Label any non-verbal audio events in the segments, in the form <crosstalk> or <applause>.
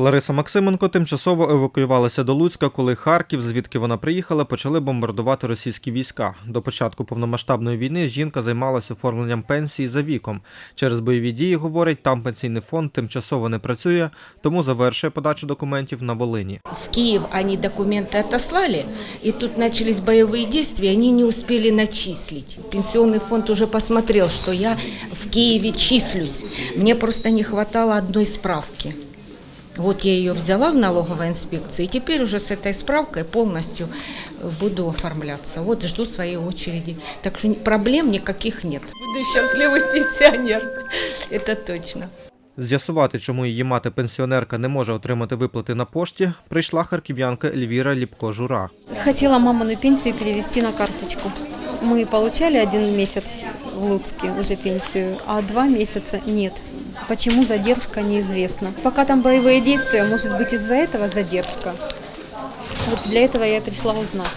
Лариса Максименко тимчасово евакуювалася до Луцька, коли Харків, звідки вона приїхала, почали бомбардувати російські війська. До початку повномасштабної війни жінка займалася оформленням пенсії за віком. Через бойові дії, говорить, там пенсійний фонд тимчасово не працює, тому завершує подачу документів на Волині. В Киев они документы отослали, и тут начались боевые действия, они не успели начислить. Пенсионный фонд уже посмотрел, что я в Киеве числюсь. Мне просто не хватало одной справки. Вот я ее взяла в налоговой инспекции, и теперь уже с этой справкой полностью буду оформляться. Вот жду своей очереди. Так что проблем никаких нет. Буду счастливый пенсионер, <laughs> это точно. З'ясувати, чому її мати-пенсіонерка не може отримати виплати на пошті, прийшла харків'янка Ельвіра Ліпко-Жура. Хотела мамину пенсию перевести на карточку. Мы получали один месяц в Луцке уже пенсию, а два месяца нет. Почему задержка, неизвестно. Пока там боевые действия, может быть из-за этого задержка. Вот для этого я пришла узнать.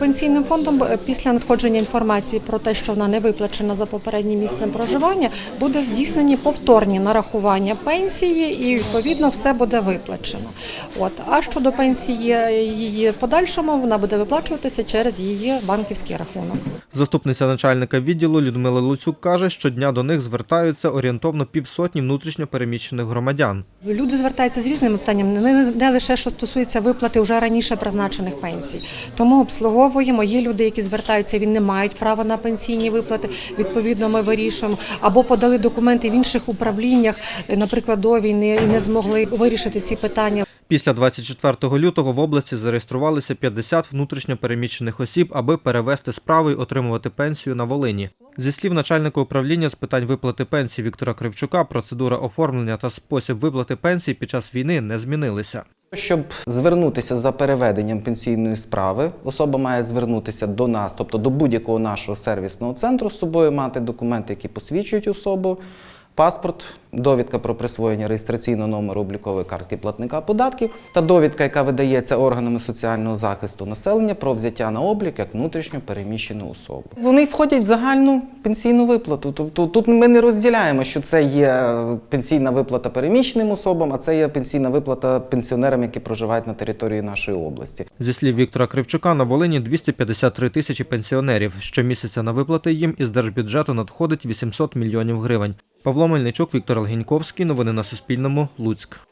Пенсійним фондом е, після надходження інформації про те, що вона не виплачена за попереднім місцем проживання, буде здійснені повторні нарахування пенсії, і відповідно все буде виплачено. От а щодо пенсії е, її подальшому, вона буде виплачуватися через її банківський рахунок. Заступниця начальника відділу Людмила Луцюк каже, що дня до них звертаються орієнтовно півсотні внутрішньо переміщених громадян. Люди звертаються з різними питаннями, не, лише що стосується виплати вже раніше призначених пенсій. Тому обслуговуємо. Є люди, які звертаються, він не мають права на пенсійні виплати. Відповідно, ми вирішуємо або подали документи в інших управліннях, е, наприклад, до війни і не змогли вирішити ці питання. Після 24 лютого в області зареєструвалися 50 внутрішньо переміщених осіб, аби перевести справи й отримувати пенсію на Волині. Зі слів начальника управління з питань виплати пенсій Віктора Кривчука, процедура оформлення та спосіб виплати пенсій під час війни не змінилися. Щоб звернутися за переведенням пенсійної справи, особа має звернутися до нас, тобто до будь-якого нашого сервісного центру з собою, мати документи, які посвідчують особу, паспорт, довідка про присвоєння реєстраційного номеру облікової картки платника податків та довідка, яка видається органами соціального захисту населення про взяття на облік як внутрішньо переміщену особу. Вони входять в загальну пенсійну виплату. Тобто тут ми не розділяємо, що це є пенсійна виплата переміщеним особам, а це є пенсійна виплата пенсіонерам, які проживають на території нашої області. Зі слів Віктора Кривчука, на Волині 253 тисячі пенсіонерів. Щомісяця на виплати їм із держбюджету надходить 800 мільйонів гривень. Павло Мельничук, Віктор Легеньковський. Новини на Суспільному. Луцьк.